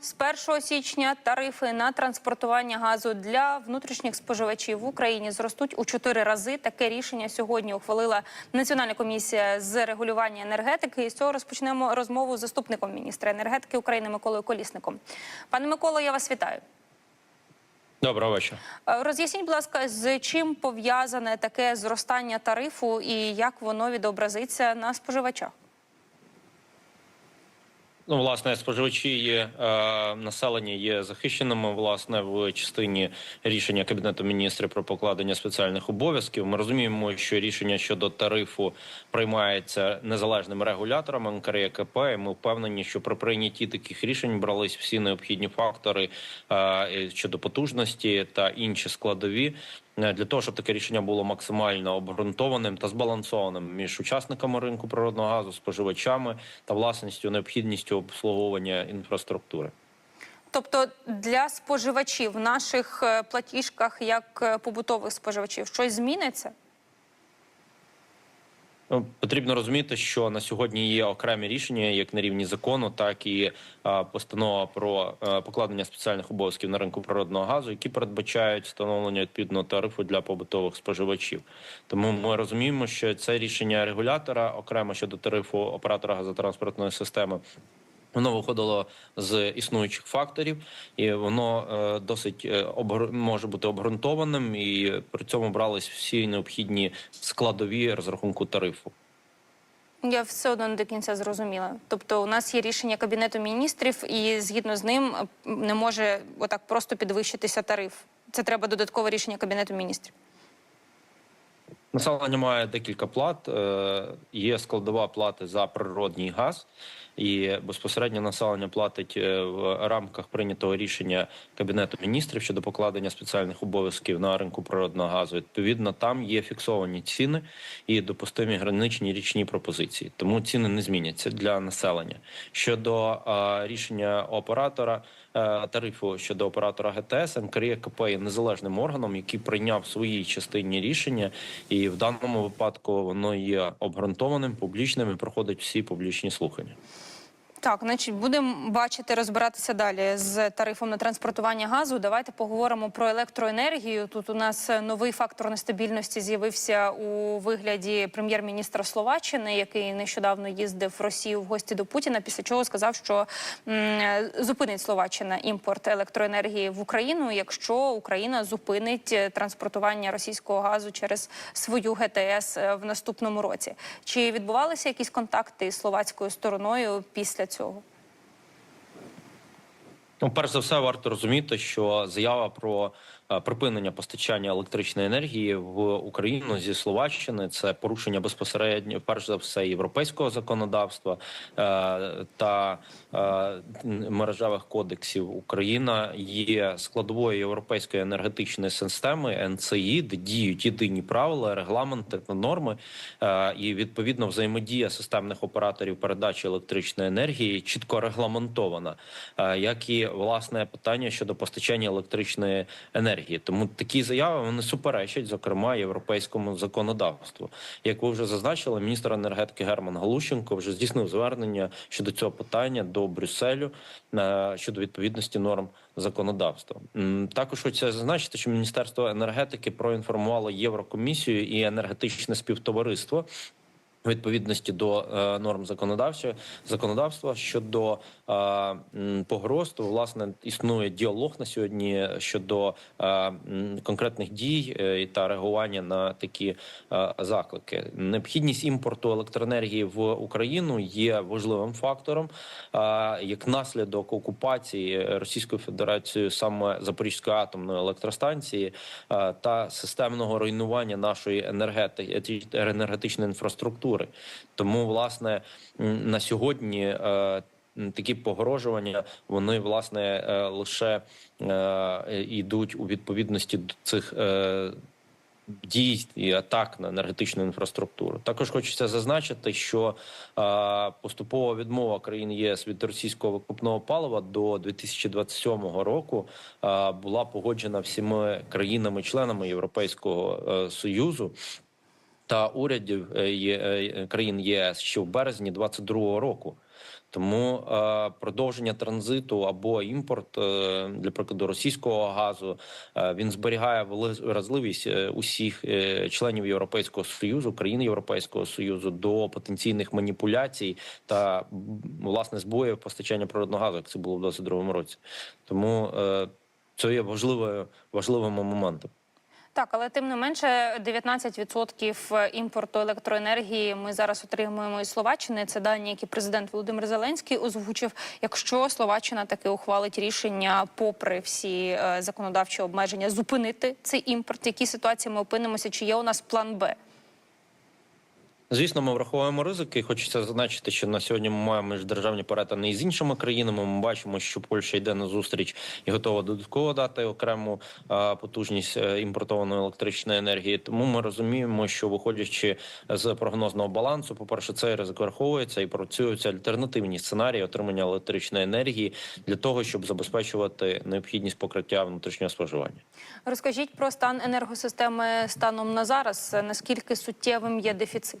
З 1 січня тарифи на транспортування газу для внутрішніх споживачів в Україні зростуть у чотири рази. Таке рішення сьогодні ухвалила Національна комісія з регулювання енергетики. І з цього розпочнемо розмову з заступником міністра енергетики України Миколою Колісником. Пане Миколо, я вас вітаю. Доброго вечора. Е, Роз'ясніть, будь ласка, з чим пов'язане таке зростання тарифу і як воно відобразиться на споживачах? Ну, власне, споживачі є е, населення є захищеними. Власне, в частині рішення кабінету міністрів про покладення спеціальних обов'язків. Ми розуміємо, що рішення щодо тарифу приймається незалежним регулятором НКРЕКП. І Ми впевнені, що при прийнятті таких рішень брались всі необхідні фактори е, щодо потужності та інші складові. Е, Для того щоб таке рішення було максимально обґрунтованим та збалансованим між учасниками ринку природного газу, споживачами та власністю необхідністю обслуговування інфраструктури. Тобто для споживачів в наших е, платіжках, як е, побутових споживачів, щось зміниться? Ну, Потрібно розуміти, що на сьогодні є окремі рішення, як на рівні закону, так і постанова про покладення спеціальних обов'язків на ринку природного газу, які передбачають встановлення відповідного тарифу для побутових споживачів. Тому ми розуміємо, що це рішення регулятора окремо щодо тарифу оператора газотранспортної системи. Воно виходило з існуючих факторів, і воно е, досить е, обгру- може бути обґрунтованим, і при цьому брались всі необхідні складові розрахунку тарифу. Я все одно не до кінця зрозуміла. Тобто, у нас є рішення кабінету міністрів, і згідно з ним не може отак просто підвищитися тариф. Це треба додаткове рішення кабінету міністрів. Населення має декілька плат. Е, Є складова плати за природній газ, і безпосередньо населення платить е, в рамках прийнятого рішення кабінету міністрів щодо покладення спеціальних обов'язків на ринку природного газу. Відповідно, там є фіксовані ціни і допустимі граничні річні пропозиції. Тому ціни не зміняться для населення. Щодо е, рішення оператора тарифу щодо оператора ГТС, НКРЄКП є незалежним органом, який прийняв в своїй частині рішення, і в даному випадку воно є обґрунтованим, публічним і проходить всі публічні слухання. Так, значить, будемо бачити, розбиратися далі з тарифом на транспортування газу. Давайте поговоримо про електроенергію. Тут у нас новий фактор нестабільності з'явився у вигляді прем'єр-міністра Словаччини, який нещодавно їздив в Росію в гості до Путіна. Після чого сказав, що м, зупинить Словаччина імпорт електроенергії в Україну, якщо Україна зупинить е, транспортування російського газу через свою ГТС е, в наступному році. Чи відбувалися якісь контакти з словацькою стороною після цього? Ну, перш за все, варто розуміти, що заява про припинення постачання електричної енергії в Україну зі Словаччини це порушення безпосередньо, перш за все, європейського законодавства е, та е, мережевих кодексів. Україна є складовою європейської енергетичної системи НЦІ, де діють єдині правила, регламенти та норми, е, і відповідно взаємодія системних операторів передачі електричної енергії чітко регламентована, е, як і власне питання щодо постачання електричної енергії. Тому такі заяви вони суперечать, зокрема, європейському законодавству. Як ви вже зазначили, міністр енергетики Герман Галущенко вже здійснив звернення щодо цього питання до Брюсселю е, щодо відповідності норм законодавства. Також хочеться зазначити, що Міністерство енергетики проінформувало Єврокомісію і енергетичне співтовариство. Відповідності до е, норм законодавчого законодавства щодо е, погроз, то власне існує діалог на сьогодні щодо е, конкретних дій е, та реагування на такі е, заклики. Необхідність імпорту електроенергії в Україну є важливим фактором е, як наслідок окупації Російською Федерацією саме Запорізької атомної електростанції е, та системного руйнування нашої енергети енергетичної інфраструктури. Тому, власне, на сьогодні. е, Такі погрожування вони власне е, лише е, йдуть у відповідності до цих дій і атак на енергетичну інфраструктуру. Також хочеться зазначити, що е, поступова відмова країн ЄС від російського викупного палива до 2027 року е, була погоджена всіми країнами-членами Європейського е, союзу. Та урядів е, є- е, країн ЄС ще в березні 22-го року. Тому е, продовження транзиту або імпорт е, для прикладу російського газу е, він зберігає вразливість е, усіх е, членів Європейського союзу, країн Європейського союзу до потенційних маніпуляцій та власне збоїв постачання природного газу, як це було в 2022 році. Тому е, це є важливою важливими моментом. Так, але тим не менше, 19% імпорту електроенергії ми зараз отримуємо із Словаччини. Це дані, які президент Володимир Зеленський озвучив. Якщо Словаччина таки ухвалить рішення, попри всі е, законодавчі обмеження, зупинити цей імпорт, в якій ситуації ми опинимося? Чи є у нас план Б? Звісно, ми враховуємо ризики. Хочеться зазначити, що на сьогодні ми маємо міждержавні перетини із іншими країнами. Ми бачимо, що Польща йде на зустріч і готова додатково дати окрему потужність е, імпортованої електричної енергії. Тому ми розуміємо, що виходячи з прогнозного балансу, по перше, цей ризик враховується і працюються альтернативні сценарії отримання електричної енергії для того, щоб забезпечувати необхідність покриття внутрішнього споживання. Розкажіть про стан енергосистеми станом на зараз. Наскільки суттєвим є дефіцит?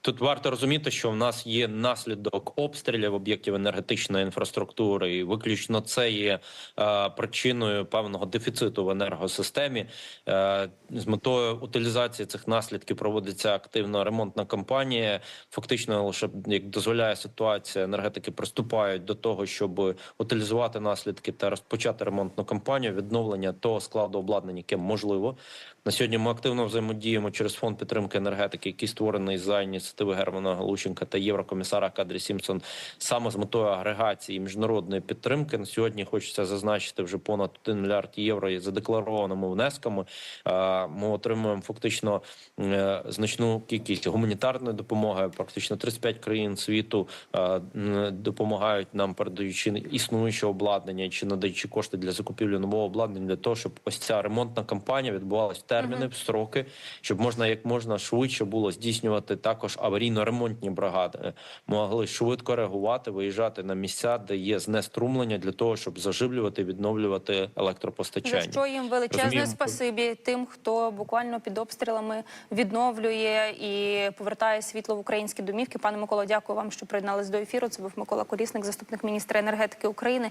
Тут варто розуміти, що в нас є наслідок обстрілів об'єктів енергетичної інфраструктури, і виключно це є е, причиною певного дефіциту в енергосистемі. Е, з метою утилізації цих наслідків проводиться активна ремонтна кампанія. Фактично, лише як дозволяє ситуація, енергетики приступають до того, щоб утилізувати наслідки та розпочати ремонтну кампанію відновлення того складу обладнання, яке можливо. На сьогодні ми активно взаємодіємо через фонд підтримки енергетики, який створений за ініціативи Германа Галущенка та єврокомісара Кадрі Сімпсон, саме з метою агрегації міжнародної підтримки. На сьогодні хочеться зазначити вже понад 1 мільярд євро є задекларованими внесками. Ми отримуємо фактично е, значну кількість гуманітарної допомоги. Практично 35 країн світу допомагають нам, передаючи існуюче обладнання чи надаючи кошти для закупівлі нового обладнання для того, щоб ось ця ремонтна кампанія відбувалась в терміни, в строки, щоб можна як можна швидше було здійснювати також аварійно-ремонтні бригади, могли швидко реагувати, виїжджати на місця, де є знеструмлення для того, щоб заживлювати, відновлювати За електропостачання. що їм величезне Розуміємо. спасибі тим, хто буквально під обстрілами відновлює і повертає світло в українські домівки. Пане Миколо, дякую вам, що приєднались до ефіру. Це був Микола Колісник, заступник міністра енергетики України.